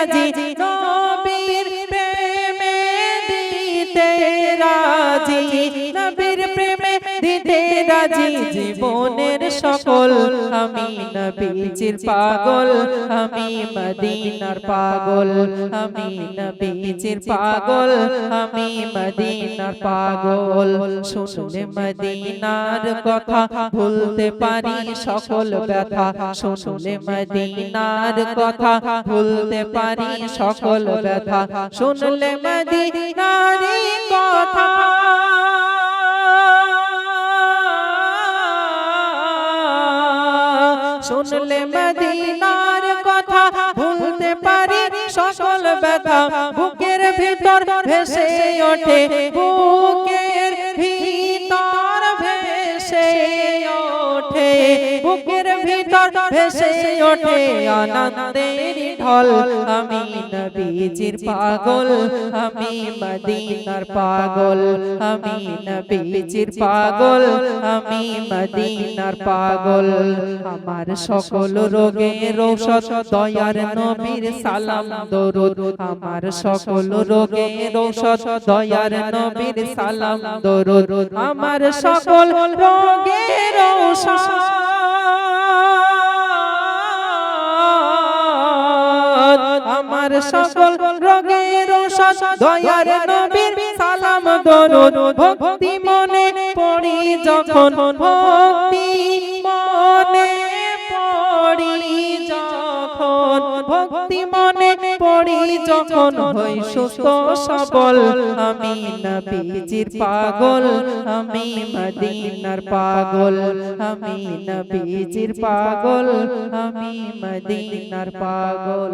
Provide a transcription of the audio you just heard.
রাজি নবীর প্রেমে দিতে রাজি। রাজি জীবনের সকল আমি নবীজির পাগল, আমি মদিনার পাগল, আমি নবীজির পাগল, আমি মদিনার পাগল। শুনলে মদিনার কথা, ভুলতে পারি সকল ব্যথা। শুনলে মদিনার কথা, ভুলতে পারি সকল ব্যথা। শুনলে মদিনার কথা। শুনলে মদিনার কথা ভুলতে পারি সকল ব্যথা বুকের ভিতর ভেসে ওঠে বুকের ভিতর ভেসে ওঠে বুকের ভিতর ভেসে ওঠে আনন্দের ঢল। আমি নবীজির পাগল। আমি মদিনার পাগল। আমি নবীজির পাগল। আমি মদিনার পাগল। আমার সকল রোগের ঔষধ দয়ার নবীর সালাম দরুদ। আমার সকল রোগের ঔষধ দয়ার নবীর সালাম দরুদ। আমার সকল রোগের আমার সকল রোগের ঔষধ দয়ার নবীর সালাম দরুদ, ভক্তি মনে পড়ি যখন, ভক্তি মনে পড়ি যখন, ভক্তি মনে পড়ি যখন হই সুস্থ সবল। আমি নবীজির পাগল, আমি মদিনার পাগল, আমি নবীজির পাগল, আমি মদিনার পাগল।